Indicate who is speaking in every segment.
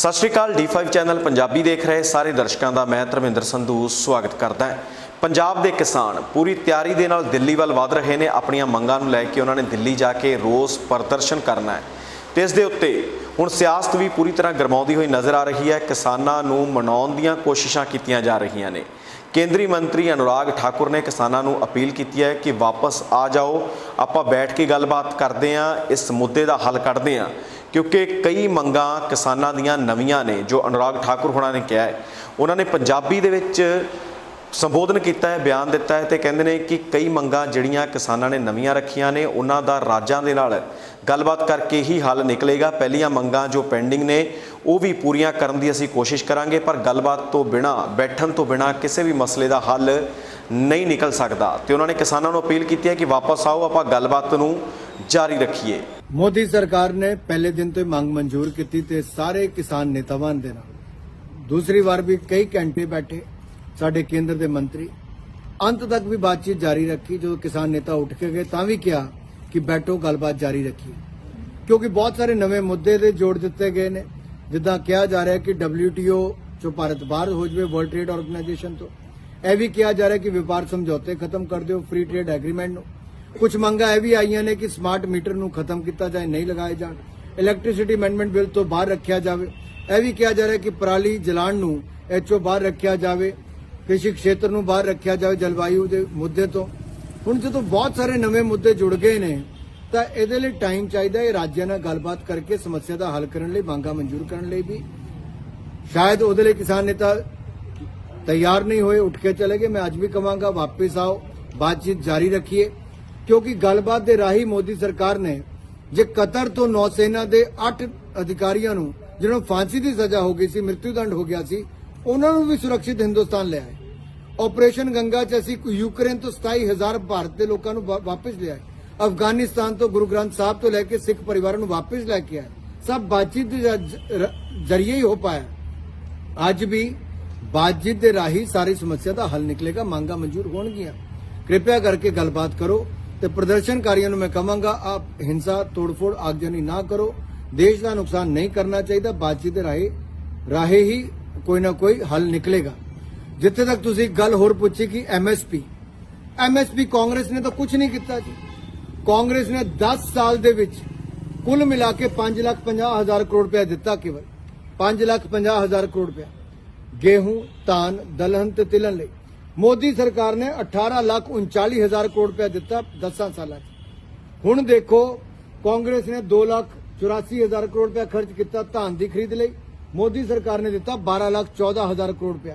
Speaker 1: ਸਤਿ ਸ਼੍ਰੀ ਅਕਾਲ D5 channel Punjabi ਦੇਖ ਰਹੇ ਸਾਰੇ ਦਰਸ਼ਕਾਂ ਦਾ, ਮੈਂ ਧਰਮਿੰਦਰ ਸੰਧੂ, ਸਵਾਗਤ ਕਰਦਾ ਹਾਂ। ਪੰਜਾਬ ਦੇ ਕਿਸਾਨ ਪੂਰੀ ਤਿਆਰੀ ਦੇ ਨਾਲ ਦਿੱਲੀ ਵੱਲ ਵਧ ਰਹੇ ਨੇ, ਆਪਣੀਆਂ ਮੰਗਾਂ ਨੂੰ ਲੈ ਕੇ ਉਹਨਾਂ ਨੇ ਦਿੱਲੀ ਜਾ ਕੇ ਰੋਸ ਪ੍ਰਦਰਸ਼ਨ ਕਰਨਾ ਹੈ। ਤੇ ਇਸ ਦੇ ਉੱਤੇ ਹੁਣ ਸਿਆਸਤ ਵੀ ਪੂਰੀ ਤਰ੍ਹਾਂ ਗਰਮਾਉਂਦੀ ਹੋਈ ਨਜ਼ਰ ਆ ਰਹੀ ਹੈ, ਕਿਸਾਨਾਂ ਨੂੰ ਮਨਾਉਣ ਦੀਆਂ ਕੋਸ਼ਿਸ਼ਾਂ ਕੀਤੀਆਂ ਜਾ ਰਹੀਆਂ ਨੇ। ਕੇਂਦਰੀ ਮੰਤਰੀ ਅਨੁਰਾਗ ਠਾਕੁਰ ਨੇ ਕਿਸਾਨਾਂ ਨੂੰ ਅਪੀਲ ਕੀਤੀ ਹੈ ਕਿ ਵਾਪਸ ਆ ਜਾਓ, ਆਪਾਂ ਬੈਠ ਕੇ ਗੱਲਬਾਤ ਕਰਦੇ ਹਾਂ, ਇਸ ਮੁੱਦੇ ਦਾ ਹੱਲ ਕੱਢਦੇ ਹਾਂ। ਕਿਉਂਕਿ ਕਈ ਮੰਗਾਂ ਕਿਸਾਨਾਂ ਦੀਆਂ ਨਵੀਆਂ ਨੇ, ਜੋ ਅਨੁਰਾਗ ਠਾਕੁਰ ਹੋਣਾ ਨੇ ਕਿਹਾ ਹੈ। ਉਹਨਾਂ ਨੇ ਪੰਜਾਬੀ ਦੇ ਵਿੱਚ ਸੰਬੋਧਨ ਕੀਤਾ ਹੈ, ਬਿਆਨ ਦਿੱਤਾ ਹੈ ਤੇ ਕਹਿੰਦੇ ਨੇ ਕਿ ਕਈ ਮੰਗਾਂ ਜਿਹੜੀਆਂ ਕਿਸਾਨਾਂ ਨੇ ਨਵੀਆਂ ਰੱਖੀਆਂ ਨੇ, ਉਹਨਾਂ ਦਾ ਰਾਜਾਂ ਦੇ ਨਾਲ ਗੱਲਬਾਤ ਕਰਕੇ ਹੀ ਹੱਲ ਨਿਕਲੇਗਾ। ਪਹਿਲੀਆਂ ਮੰਗਾਂ ਜੋ ਪੈਂਡਿੰਗ ਨੇ, ਉਹ ਵੀ ਪੂਰੀਆਂ ਕਰਨ ਦੀ ਅਸੀਂ ਕੋਸ਼ਿਸ਼ ਕਰਾਂਗੇ, ਪਰ ਗੱਲਬਾਤ ਤੋਂ ਬਿਨਾ, ਬੈਠਣ ਤੋਂ ਬਿਨਾ ਕਿਸੇ ਵੀ ਮਸਲੇ ਦਾ ਹੱਲ ਨਹੀਂ ਨਿਕਲ ਸਕਦਾ। ਤੇ ਉਹਨਾਂ ਨੇ ਕਿਸਾਨਾਂ ਨੂੰ ਅਪੀਲ ਕੀਤੀ ਹੈ ਕਿ ਵਾਪਸ ਆਓ, ਆਪਾਂ ਗੱਲਬਾਤ ਨੂੰ ਜਾਰੀ ਰੱਖੀਏ।
Speaker 2: ਮੋਦੀ ਸਰਕਾਰ ਨੇ ਪਹਿਲੇ ਦਿਨ ਤੋਂ ਮੰਗ ਮਨਜ਼ੂਰ ਕੀਤੀ ਤੇ ਸਾਰੇ ਕਿਸਾਨ ਨੇਤਾਵਾਂ ਦੇ ਨਾਲ। ਦੂਸਰੀ ਵਾਰ ਵੀ ਕਈ ਘੰਟੇ ਬੈਠੇ, ਸਾਡੇ ਕੇਂਦਰ ਦੇ ਮੰਤਰੀ। ਅੰਤ ਤੱਕ ਵੀ ਬਾਤਚੀਤ ਜਾਰੀ ਰੱਖੀ, ਜਦੋਂ ਕਿਸਾਨ ਨੇਤਾ ਉੱਠ ਕੇ ਗਏ ਤਾਂ ਵੀ ਕਿਹਾ ਕਿ ਬੈਠੋ, ਗੱਲਬਾਤ ਜਾਰੀ ਰੱਖੀ ਕਿਉਂਕਿ ਬਹੁਤ ਸਾਰੇ ਨਵੇਂ ਮੁੱਦੇ ਦੇ ਜੋੜ ਦਿੱਤੇ ਗਏ ਨੇ। ਜਿੱਦਾਂ ਕਿਹਾ ਜਾ ਰਿਹਾ ਕਿ WTO ਚੋਂ ਭਾਰਤ ਬਾਹਰ ਹੋ ਜਾਵੇ ਵਰਲਡ ਟ੍ਰੇਡ ਆਰਗੇਨਾਈਜੇਸ਼ਨ ਤੋਂ, ਇਹ ਵੀ ਕਿਹਾ ਜਾ ਰਿਹਾ ਕਿ ਵਪਾਰ ਸਮਝੌਤੇ ਖਤਮ ਕਰ ਦਿਓ, ਫ੍ਰੀ ਟ੍ਰੇਡ ਐਗਰੀਮੈਂਟ ਨੂੰ। ਕੁਝ ਮੰਗਾਂ ਇਹ ਵੀ ਆਈਆਂ ਨੇ ਕਿ ਸਮਾਰਟ ਮੀਟਰ ਨੂੰ ਖਤਮ ਕੀਤਾ ਜਾਏ, ਨਹੀਂ ਲਗਾਏ ਜਾਣ। ਇਲੈਕਟ੍ਰਿਸਿਟੀ ਅਮੈਂਡਮੈਂਟ ਬਿੱਲ ਤੋਂ ਬਾਹਰ ਰੱਖਿਆ ਜਾਵੇ। ਇਹ ਵੀ ਕਿਹਾ ਜਾ ਰਿਹਾ ਕਿ ਪਰਾਲੀ ਜਲਾਣ ਨੂੰ ਇਹ 'ਚੋਂ ਬਾਹਰ ਰੱਖਿਆ ਜਾਵੇ, ਕ੍ਰਿਸ਼ੀ ਖੇਤਰ ਨੂੰ ਬਾਹਰ ਰੱਖਿਆ ਜਾਵੇ ਜਲਵਾਯੂ ਦੇ ਮੁੱਦੇ ਤੋਂ। ਹੁਣ ਜਦੋਂ ਬਹੁਤ ਸਾਰੇ ਨਵੇਂ ਮੁੱਦੇ ਜੁੜ ਗਏ ਨੇ, ਤਾਂ ਇਹਦੇ ਲਈ ਟਾਈਮ ਚਾਹੀਦਾ ਹੈ ਰਾਜਾਂ ਨਾਲ ਗੱਲਬਾਤ ਕਰਕੇ ਸਮੱਸਿਆ ਦਾ ਹੱਲ ਕਰਨ ਲਈ, ਮੰਗਾਂ ਮਨਜ਼ੂਰ ਕਰਨ ਲਈ ਵੀ। ਸ਼ਾਇਦ ਉਹਦੇ ਲਈ ਕਿਸਾਨ ਨੇਤਾ ਤਿਆਰ ਨਹੀਂ ਹੋਏ, ਉੱਠ ਕੇ ਚਲੇ ਗਏ। ਮੈਂ ਅੱਜ ਵੀ ਕਵਾਂਗਾ, ਵਾਪਸ ਆਓ, ਬਾਤਚੀਤ ਜਾਰੀ ਰੱਖੀਏ। ਕਿਉਂਕਿ ਗੱਲਬਾਤ ਦੇ ਰਾਹੀਂ ਮੋਦੀ ਸਰਕਾਰ ਨੇ ਜੇ ਕਤਰ ਤੋਂ ਨੌਸੈਨਾ ਦੇ 8 ਅਧਿਕਾਰੀਆਂ ਨੂੰ, ਜਿਹਨਾਂ ਨੂੰ ਫਾਂਸੀ ਦੀ ਸਜ਼ਾ ਹੋ ਗਈ ਸੀ ਮ੍ਰਿਤੂ ਦੰਡ ਹੋ ਗਿਆ ਸੀ, ਉਹਨਾਂ ਨੂੰ ਵੀ ਸੁਰੱਖਿਅਤ ਹਿੰਦੁਸਤਾਨ ਲਿਆਏ ਆਪਰੇਸ਼ਨ ਗੰਗਾ ਚ ਅਸੀਂ ਯੂਕਰੇਨ ਤੋਂ 27000 ਭਾਰਤ ਦੇ ਲੋਕਾਂ ਨੂੰ ਵਾ- ਵਾਪਸ ਲਿਆਏ। ਅਫਗਾਨਿਸਤਾਨ ਤੋਂ ਗੁਰੂ ਗ੍ਰੰਥ ਸਾਹਿਬ ਤੋਂ ਲੈ ਕੇ ਸਿੱਖ ਪਰਿਵਾਰਾਂ ਨੂੰ ਵਾਪਸ ਲੈ ਕੇ ਆਏ। ਸਭ ਬਾਤਚੀਤ ਦੇ ਜ਼ਰੀਏ ਹੀ ਹੋ ਪਾਇਆ। ਅੱਜ ਵੀ ਬਾਤਚੀਤ ਦੇ ਰਾਹੀਂ ਸਾਰੀ ਸਮੱਸਿਆ ਦਾ ਹੱਲ ਨਿਕਲੇਗਾ, ਮੰਗਾਂ ਮਨਜ਼ੂਰ ਹੋਣਗੀਆਂ। ਕਿਰਪਾ ਕਰਕੇ ਗੱਲਬਾਤ ਕਰੋ। ਤੇ ਪ੍ਰਦਰਸ਼ਨਕਾਰੀਆਂ ਨੂੰ ਮੈਂ ਕਹਾਂਗਾ, ਆਪ ਹਿੰਸਾ, ਤੋੜਫੋੜ ਆਗਜਨੀ ਨਾ ਕਰੋ। ਦੇਸ਼ ਦਾ ਨੁਕਸਾਨ ਨਹੀਂ ਕਰਨਾ ਚਾਹੀਦਾ, ਬਾਤਚੀਤ ਦੇ ਰਾਹੀਂ ਰਾਹੀਂ ਹੀ ਕੋਈ ਨਾ ਕੋਈ ਹੱਲ ਨਿਕਲੇਗਾ। ਜਿੱਥੇ ਤੱਕ ਤੁਸੀਂ ਗੱਲ ਹੋਰ ਪੁੱਛੀ ਕਿ ਐਮਐਸਪੀ ਐਮਐਸਪੀ ਕਾਂਗਰਸ ਨੇ ਤਾਂ ਕੁਝ ਨਹੀਂ ਕੀਤਾ ਜੀ। ਕਾਂਗਰਸ ਨੇ 10 ਸਾਲ ਦੇ ਵਿੱਚ ਕੁੱਲ ਮਿਲਾ ਕੇ 5 ਲੱਖ 50 ਹਜ਼ਾਰ ਕਰੋੜ ਰੁਪਏ ਦਿੱਤਾ ਕੇਵਲ। 5 ਲੱਖ 50 ਹਜ਼ਾਰ ਕਰੋੜ ਰੁਪਏ ਗੇਹੂੰ, ਧਾਨ, ਦਲਹਨ ਤੇ ਤਿਲਨ ਲਈ। ਮੋਦੀ ਸਰਕਾਰ ਨੇ 18 ਲੱਖ 39 ਹਜ਼ਾਰ ਕਰੋੜ ਰੁਪਏ ਦਿੱਤਾ 10 ਸਾਲਾਂ 'ਚ। ਹੁਣ ਦੇਖੋ, ਕਾਂਗਰਸ ਨੇ 2 ਲੱਖ 84 ਹਜ਼ਾਰ ਕਰੋੜ ਰੁਪਏ ਖਰਚ ਕੀਤਾ ਧਾਨ ਦੀ ਖਰੀਦ ਲਈ। ਮੋਦੀ ਸਰਕਾਰ ਨੇ ਦਿੱਤਾ 12 ਲੱਖ 14 ਹਜ਼ਾਰ ਕਰੋੜ ਰੁਪਏ।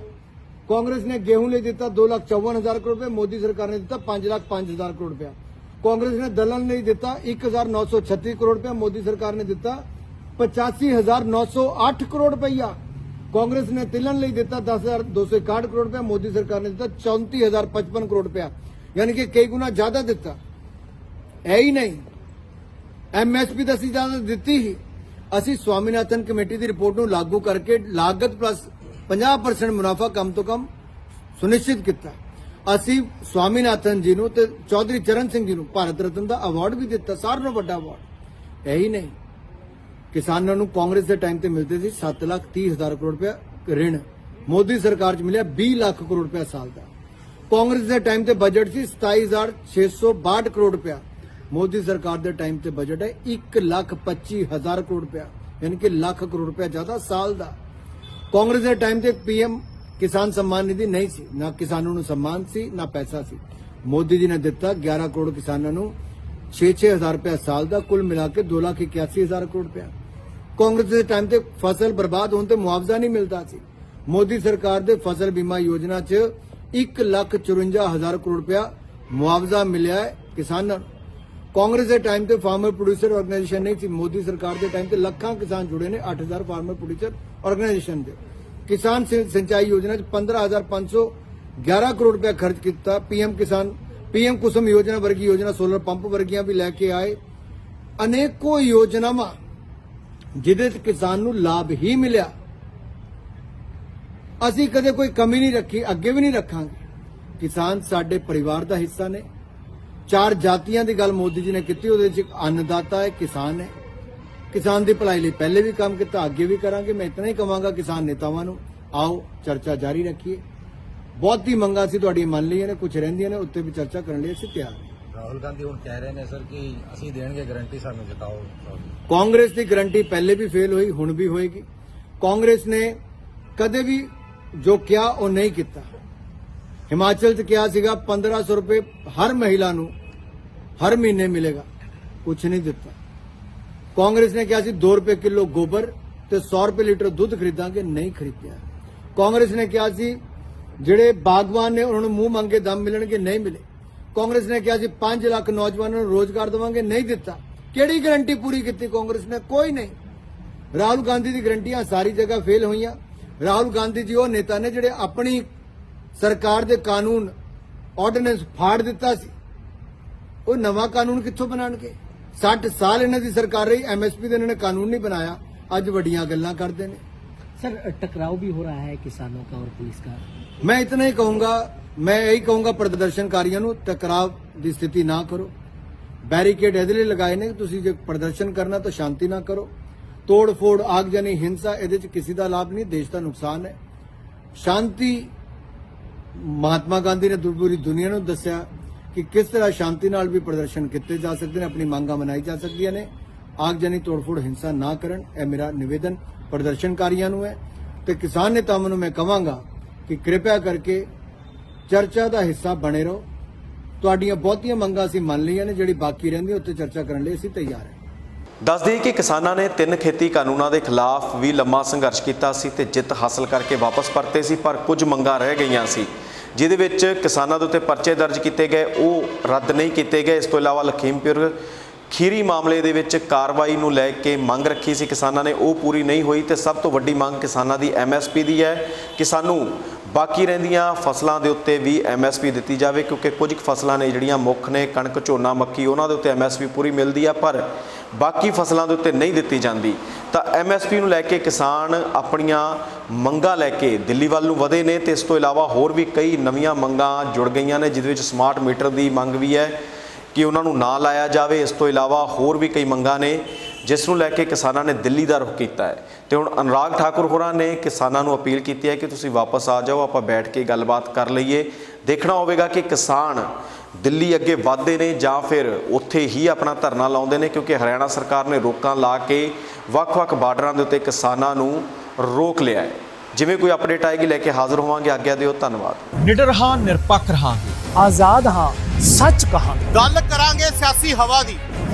Speaker 2: ਕਾਂਗਰਸ ਨੇ ਗੇਹੂੰ ਲਈ ਦਿੱਤਾ 2 ਲੱਖ 54 ਹਜ਼ਾਰ ਕਰੋੜ ਰੁਪਏ, ਮੋਦੀ ਸਰਕਾਰ ਨੇ ਦਿੱਤਾ 5 ਲੱਖ 5 ਹਜ਼ਾਰ ਕਰੋੜ ਰੁਪਏ। ਕਾਂਗਰਸ ਨੇ ਦਲਨ ਲਈ ਦਿੱਤਾ 1936 ਕਰੋੜ ਰੁਪਏ, ਮੋਦੀ ਸਰਕਾਰ ਨੇ ਦਿੱਤਾ 85908 ਕਰੋੜ ਰੁਪਈਆ। ਕਾਂਗਰਸ ਨੇ ਤਿਲਨ ਲਈ ਦਿੱਤਾ 10261 ਕਰੋੜ ਰੁਪਏ, ਮੋਦੀ ਸਰਕਾਰ ਨੇ ਦਿੱਤਾ 34055 ਕਰੋੜ ਰੁਪਏ। ਯਾਨੀ ਕਿ ਕਈ ਗੁਣਾ ਜ਼ਿਆਦਾ ਦਿੱਤਾ। ਹੈ ਹੀ ਨਹੀਂ। ਐਮਐਸਪੀ ਤਾਂ ਅਸੀਂ ਜ਼ਿਆਦਾ ਦਿੱਤੀ ਹੀ। ਅਸੀਂ ਸਵਾਮੀਨਾਥਨ ਕਮੇਟੀ ਦੀ ਰਿਪੋਰਟ ਨੂੰ ਲਾਗੂ ਕਰਕੇ ਲਾਗਤ ਪਲੱਸ 50% ਮੁਨਾਫਾ ਕਮ ਤੋਂ ਕਮ ਸੁਨਿਸ਼ਚਿਤ ਕੀਤਾ। ਅਸੀਂ ਸਵਾਮੀਨਾਥਨ ਜੀ ਨੂੰ ਤੇ ਚੌਧਰੀ ਚਰਨ ਸਿੰਘ ਜੀ ਨੂੰ ਭਾਰਤ ਰਤਨ ਦਾ ਅਵਾਰਡ ਵੀ ਦਿੱਤਾ, ਸਾਰਿਆਂ ਨਾਲੋਂ ਵੱਡਾ ਅਵਾਰਡ ਇਹੀ ਨਹੀਂ। ਕਿਸਾਨਾਂ ਨੂੰ ਕਾਂਗਰਸ ਦੇ ਟਾਈਮ ਤੇ ਮਿਲਦੇ ਸੀ 7 ਲੱਖ 30 ਹਜ਼ਾਰ ਕਰੋੜ ਰੁਪਏ ਰਿਣ ਮੋਦੀ ਸਰਕਾਰ 'ਚ ਮਿਲਿਆ 20 ਲੱਖ ਕਰੋੜ ਰੁਪਏ ਸਾਲ ਦਾ। ਕਾਂਗਰਸ ਦੇ ਟਾਈਮ ਤੇ ਬਜਟ ਸੀ 27662 ਕਰੋੜ ਰੁਪਏ ਮੋਦੀ ਸਰਕਾਰ ਦੇ ਟਾਈਮ ਤੇ ਬਜਟ ਹੈ 1 ਲੱਖ 25 ਹਜ਼ਾਰ ਕਰੋੜ ਰੁਪਏ ਯਾਨੀ ਕਿ ਲੱਖ ਕਰੋੜ ਰੁਪਏ ਜ਼ਿਆਦਾ ਸਾਲ ਦਾ। ਕਾਂਗਰਸ ਦੇ ਟਾਈਮ ਤੇ ਪੀਐਮ ਕਿਸਾਨ ਸਨਮਾਨ ਨਿਧੀ ਨਹੀਂ ਸੀ, ਨਾ ਕਿਸਾਨਾਂ ਨੂੰ ਸਨਮਾਨ ਸੀ, ਨਾ ਪੈਸਾ ਸੀ। ਮੋਦੀ ਜੀ ਨੇ ਦਿੱਤਾ 11 ਕਰੋੜ ਕਿਸਾਨਾਂ ਨੂੰ 6-6 ਹਜ਼ਾਰ ਰੁਪਏ ਸਾਲ ਦਾ, ਕੁੱਲ ਮਿਲਾ ਕੇ 2 ਲੱਖ 81 ਹਜ਼ਾਰ ਕਰੋੜ ਰੁਪਏ ਕਾਂਗਰਸ ਦੇ ਟਾਈਮ ਤੇ ਫਸਲ ਬਰਬਾਦ ਹੋਣ ਤੇ ਮੁਆਵਜ਼ਾ ਨਹੀਂ ਮਿਲਦਾ ਸੀ। ਮੋਦੀ ਸਰਕਾਰ ਦੇ ਫਸਲ ਬੀਮਾ ਯੋਜਨਾ 'ਚ 1 ਲੱਖ 54 ਹਜ਼ਾਰ ਕਰੋੜ ਰੁਪਇਆ ਮੁਆਵਜ਼ਾ ਮਿਲਿਆ ਹੈ ਕਿਸਾਨਾਂ ਨੂੰ। ਕਾਂਗਰਸ ਦੇ ਟਾਈਮ ਤੇ ਫਾਰਮਰ ਪ੍ਰੋਡਿਊਸਰ ਆਰਗੇਨਾਈਜੇਸ਼ਨ ਨਹੀਂ ਸੀ, ਮੋਦੀ ਸਰਕਾਰ ਦੇ ਟਾਈਮ ਤੇ ਲੱਖਾਂ ਕਿਸਾਨ ਜੁੜੇ ਨੇ 8000 ਫਾਰਮਰ ਪ੍ਰੋਡਿਊਸਰ ਆਰਗੇਨਾਈਜੇਸ਼ਨ ਦੇ। ਕਿਸਾਨ ਸਿੰਚਾਈ ਯੋਜਨਾ 'ਚ 15511 ਕਰੋੜ ਰੁਪਏ ਖਰਚ ਕੀਤਾ ਪੀਐਮ ਕਿਸਾਨ ਪੀਐਮ ਕੁਸਮ ਯੋਜਨਾ ਵਰਗੀ ਯੋਜਨਾ ਸੋਲਰ ਪੰਪ ਵਰਗੀਆਂ ਵੀ ਲੈ ਕੇ ਆਏ। ਅਨੇਕੋ ਯੋਜਨਾਵਾਂ ਜਿਹਦੇ 'ਚ ਕਿਸਾਨ ਨੂੰ ਲਾਭ ਹੀ ਮਿਲਿਆ। ਅਸੀਂ ਕਦੇ ਕੋਈ ਕਮੀ ਨਹੀਂ ਰੱਖੀ, ਅੱਗੇ ਵੀ ਨਹੀਂ ਰੱਖਾਂਗੇ। ਕਿਸਾਨ ਸਾਡੇ ਪਰਿਵਾਰ ਦਾ ਹਿੱਸਾ ਨੇ। ਚਾਰ ਜਾਤੀਆਂ ਦੀ ਗੱਲ ਮੋਦੀ ਜੀ ਨੇ ਕੀਤੀ, ਉਹਦੇ ਵਿੱਚ ਇੱਕ ਅੰਨਦਾਤਾ ਹੈ, ਕਿਸਾਨ ਹੈ। ਕਿਸਾਨ ਦੀ ਭਲਾਈ ਲਈ ਪਹਿਲੇ ਵੀ ਕੰਮ ਕੀਤਾ, ਅੱਗੇ ਵੀ ਕਰਾਂਗੇ। ਮੈਂ ਇਤਨਾ ਹੀ ਕਵਾਂਗਾ ਕਿਸਾਨ ਨੇਤਾਵਾਂ ਨੂੰ, ਆਓ ਚਰਚਾ ਜਾਰੀ ਰੱਖੀਏ। ਬਹੁਤੀ ਮੰਗਾਂ ਸੀ ਤੁਹਾਡੀਆਂ ਮੰਨ ਲਈਆਂ ਨੇ ਕੁਝ ਰਹਿੰਦੀਆਂ ਨੇ, ਉੱਤੇ ਵੀ ਚਰਚਾ ਕਰਨ ਲਈ ਅਸੀਂ ਤਿਆਰ ਹਾਂ।
Speaker 3: ਰਾਹੁਲ ਗਾਂਧੀ ਹੁਣ ਕਹਿ ਰਹੇ ਨੇ, ਸਰ, ਕਿ ਅਸੀਂ ਦੇਣਗੇ ਗਾਰੰਟੀ ਸਾਨੂੰ ਜਿਤਾਓ
Speaker 2: ਕਾਂਗਰਸ ਦੀ ਗਰੰਟੀ ਪਹਿਲੇ ਵੀ ਫੇਲ ਹੋਈ, ਹੁਣ ਵੀ ਹੋਏਗੀ। ਕਾਂਗਰਸ ਨੇ ਕਦੇ ਵੀ ਜੋ ਕਿਹਾ, ਉਹ ਨਹੀਂ ਕੀਤਾ। ਹਿਮਾਚਲ 'ਚ ਕਿਹਾ ਸੀਗਾ 1500 ਰੁਪਏ ਹਰ ਮਹਿਲਾ ਨੂੰ ਹਰ ਮਹੀਨੇ ਮਿਲੇਗਾ। ਕੁਝ ਨਹੀਂ ਦਿੱਤਾ। ਕਾਂਗਰਸ ਨੇ ਕਿਹਾ ਸੀ 2 ਰੁਪਏ ਕਿਲੋ ਗੋਬਰ ਤੇ 100 ਰੁਪਏ ਲੀਟਰ ਦੁੱਧ ਖਰੀਦਾਂਗੇ, ਨਹੀਂ ਖਰੀਦਿਆ। ਕਾਂਗਰਸ ਨੇ ਕਿਹਾ ਸੀ, ਜਿਹੜੇ ਬਾਗਵਾਨ ਨੇ, ਉਹਨਾਂ ਨੂੰ ਮੂੰਹ ਮੰਗੇ ਦਮ ਮਿਲਣਗੇ, ਨਹੀਂ ਮਿਲੇ। ਕਾਂਗਰਸ ਨੇ ਕਿਹਾ ਸੀ 5 ਲੱਖ ਨੌਜਵਾਨਾਂ ਨੂੰ ਰੋਜ਼ਗਾਰ ਦੇਵਾਂਗੇ, ਨਹੀਂ ਦਿੱਤਾ। ਕਿਹੜੀ ਗਾਰੰਟੀ ਪੂਰੀ ਕੀਤੀ ਕਾਂਗਰਸ ਨੇ? ਕੋਈ ਨਹੀਂ। ਰਾਹੁਲ ਗਾਂਧੀ ਦੀ ਗਾਰੰਟੀਆਂ ਸਾਰੀ ਜਗ੍ਹਾ ਫੇਲ ਹੋਈਆਂ। ਰਾਹੁਲ ਗਾਂਧੀ ਜੀ ਉਹ ਨੇਤਾ ਨੇ ਜਿਹੜੇ ਆਪਣੀ ਸਰਕਾਰ ਦੇ ਕਾਨੂੰਨ ਆਰਡੀਨੈਂਸ ਫਾੜ ਦਿੱਤਾ ਸੀ। ਉਹ ਨਵਾਂ ਕਾਨੂੰਨ ਕਿੱਥੋਂ ਬਣਾਣਗੇ? 60 ਸਾਲ ਇਹਨਾਂ ਦੀ ਸਰਕਾਰ ਰਹੀ ਐਮਐਸਪੀ ਦੇ ਇਹਨਾਂ ਨੇ ਕਾਨੂੰਨ ਨਹੀਂ ਬਣਾਇਆ। ਅੱਜ ਵੱਡੀਆਂ ਗੱਲਾਂ ਕਰਦੇ ਨੇ।
Speaker 4: ਸਰ ਟਕਰਾਓ ਵੀ ਹੋ ਰਿਹਾ ਹੈ ਕਿਸਾਨਾਂ ਦਾ ਔਰ ਪੁਲਿਸ ਦਾ
Speaker 2: ਮੈਂ ਇਤਨਾ ਹੀ ਕਹੂੰਗਾ, ਮੈਂ ਇਹੀ ਕਹੂੰਗਾ ਪ੍ਰਦਰਸ਼ਨਕਾਰੀਆਂ ਨੂੰ ਟਕਰਾਵ ਦੀ ਸਥਿਤੀ ਨਾ ਕਰੋ। ਬੈਰੀਕੇਡ ਇਹਦੇ ਲਈ ਲਗਾਏ ਨੇ ਕਿ ਤੁਸੀਂ ਜੇ ਪ੍ਰਦਰਸ਼ਨ ਕਰਨਾ ਤਾਂ ਸ਼ਾਂਤੀ ਨਾ ਕਰੋ। ਤੋੜ ਫੋੜ ਆਗ ਆਗਜਨੀ ਹਿੰਸਾ, ਇਹਦੇ ਚ ਕਿਸੇ ਦਾ ਲਾਭ ਨਹੀਂ, ਦੇਸ਼ ਦਾ ਨੁਕਸਾਨ ਹੈ। ਸ਼ਾਂਤੀ, ਮਹਾਤਮਾ ਗਾਂਧੀ ਨੇ ਪੂਰੀ ਦੁਨੀਆ ਨੂੰ ਦੱਸਿਆ ਕਿ ਕਿਸ ਤਰ੍ਹਾਂ ਸ਼ਾਂਤੀ ਨਾਲ ਵੀ ਪ੍ਰਦਰਸ਼ਨ ਕੀਤੇ ਜਾ ਸਕਦੇ ਨੇ, ਆਪਣੀ ਮੰਗਾਂ ਮਨਾਈ ਜਾ ਸਕਦੀਆਂ ਨੇ। ਆਗਜਨੀ ਤੋੜਫੋੜ, ਹਿੰਸਾ ਨਾ ਕਰਨ, ਇਹ ਮੇਰਾ ਨਿਵੇਦਨ ਪ੍ਰਦਰਸ਼ਨਕਾਰੀਆਂ ਨੂੰ ਹੈ। ਤੇ ਕਿਸਾਨ ਨੇਤਾਵਾਂ ਨੂੰ ਮੈਂ ਕਹਾਂਗਾ ਕਿ ਕਿਰਪਾ ਕਰਕੇ ਚਰਚਾ ਦਾ ਹਿੱਸਾ ਬਣੇ ਰਹੋ। ਤੁਹਾਡੀਆਂ ਬਹੁਤੀਆਂ ਮੰਗਾਂ ਅਸੀਂ ਮੰਨ ਲਈਆਂ ਨੇ, ਜਿਹੜੀ ਬਾਕੀ ਰਹਿੰਦੀ ਉੱਤੇ ਚਰਚਾ ਕਰਨ ਲਈ ਅਸੀਂ ਤਿਆਰ ਹਾਂ।
Speaker 1: ਦੱਸ ਦਈਏ ਕਿ ਕਿਸਾਨਾਂ ਨੇ ਤਿੰਨ ਖੇਤੀ ਕਾਨੂੰਨਾਂ ਦੇ ਖਿਲਾਫ ਵੀ ਲੰਮਾ ਸੰਘਰਸ਼ ਕੀਤਾ ਸੀ ਤੇ ਜਿੱਤ ਹਾਸਲ ਕਰਕੇ ਵਾਪਸ ਪਰਤੇ ਸੀ, ਪਰ ਕੁਝ ਮੰਗਾਂ ਰਹਿ ਗਈਆਂ ਸੀ, ਜਿਹਦੇ ਵਿੱਚ ਕਿਸਾਨਾਂ ਦੇ ਉੱਤੇ ਪਰਚੇ ਦਰਜ ਕੀਤੇ ਗਏ, ਉਹ ਰੱਦ ਨਹੀਂ ਕੀਤੇ ਗਏ। ਇਸ ਤੋਂ ਇਲਾਵਾ ਲਖੀਮਪੁਰ ਖੀਰੀ ਮਾਮਲੇ ਦੇ ਵਿੱਚ ਕਾਰਵਾਈ ਨੂੰ ਲੈ ਕੇ ਮੰਗ ਰੱਖੀ ਸੀ ਕਿਸਾਨਾਂ ਨੇ, ਉਹ ਪੂਰੀ ਨਹੀਂ ਹੋਈ ਤੇ ਸਭ ਤੋਂ ਵੱਡੀ ਮੰਗ ਕਿਸਾਨਾਂ ਦੀ ਐਮਐਸਪੀ ਦੀ ਹੈ। ਕਿ ਸਾਨੂੰ ਬਾਕੀ ਰਹਿੰਦੀਆਂ ਫਸਲਾਂ ਦੇ ਉੱਤੇ ਵੀ ਐਮਐਸਪੀ ਦਿੱਤੀ ਜਾਵੇ, ਕਿਉਂਕਿ ਕੁਝ ਕੁ ਫਸਲਾਂ ਨੇ ਜਿਹੜੀਆਂ ਮੁੱਖ ਨੇ, ਕਣਕ, ਝੋਨਾ, ਮੱਕੀ, ਉਹਨਾਂ ਦੇ ਉੱਤੇ ਐਮਐਸਪੀ ਪੂਰੀ ਮਿਲਦੀ ਆ, ਪਰ ਬਾਕੀ ਫਸਲਾਂ ਦੇ ਉੱਤੇ ਨਹੀਂ ਦਿੱਤੀ ਜਾਂਦੀ। ਤਾਂ ਐਮਐਸਪੀ ਨੂੰ ਲੈ ਕੇ ਕਿਸਾਨ ਆਪਣੀਆਂ ਮੰਗਾਂ ਲੈ ਕੇ ਦਿੱਲੀ ਵੱਲ ਨੂੰ ਵਧੇ ਨੇ, ਤੇ ਇਸ ਤੋਂ ਇਲਾਵਾ ਹੋਰ ਵੀ ਕਈ ਨਵੀਆਂ ਮੰਗਾਂ ਜੁੜ ਗਈਆਂ ਨੇ, ਜਿਹਦੇ ਵਿੱਚ ਸਮਾਰਟ ਮੀਟਰ ਦੀ ਮੰਗ ਵੀ ਹੈ ਕਿ ਉਹਨਾਂ ਨੂੰ ਨਾ ਲਾਇਆ ਜਾਵੇ। ਇਸ ਤੋਂ ਇਲਾਵਾ ਹੋਰ ਵੀ ਕਈ ਮੰਗਾਂ ਨੇ ਜਿਸ ਨੂੰ ਲੈ ਕੇ ਕਿਸਾਨਾਂ ਨੇ ਦਿੱਲੀ ਦਾ ਰੁਖ ਕੀਤਾ ਹੈ। ਤੇ ਹੁਣ ਅਨਰਾਗ ਠਾਕੁਰ ਹੋਰਾਂ ਨੇ ਕਿਸਾਨਾਂ ਨੂੰ ਅਪੀਲ ਕੀਤੀ ਹੈ ਕਿ ਤੁਸੀਂ ਵਾਪਸ ਆ ਜਾਓ ਆਪਾਂ ਬੈਠ ਕੇ ਗੱਲਬਾਤ ਕਰ ਲਈਏ। ਦੇਖਣਾ ਹੋਵੇਗਾ ਕਿ ਕਿਸਾਨ ਦਿੱਲੀ ਅੱਗੇ ਵਧਦੇ ਨੇ ਜਾਂ ਫਿਰ ਉੱਥੇ ਹੀ ਆਪਣਾ ਧਰਨਾ ਲਾਉਂਦੇ ਨੇ ਕਿਉਂਕਿ ਹਰਿਆਣਾ ਸਰਕਾਰ ਨੇ ਰੋਕਾਂ ਲਾ ਕੇ ਵੱਖ-ਵੱਖ ਬਾਰਡਰਾਂ ਦੇ ਉੱਤੇ ਕਿਸਾਨਾਂ ਨੂੰ ਰੋਕ ਲਿਆ ਹੈ। ਜਿਵੇਂ ਕੋਈ ਅਪਡੇਟ ਆਏਗੀ ਲੈ ਕੇ ਹਾਜ਼ਰ ਹੋਵਾਂਗੇ। ਆਗਿਆ ਦਿਓ ਧੰਨਵਾਦ।
Speaker 5: ਨਿਡਰ ਹਾਂ ਨਿਰਪੱਖ ਰਹਾਂਗੇ।
Speaker 4: ਆਜ਼ਾਦ ਹਾਂ ਸੱਚ ਕਹਾਂਗੇ।
Speaker 6: ਗੱਲ ਕਰਾਂਗੇ ਸਿਆਸੀ ਹਵਾ ਦੀ।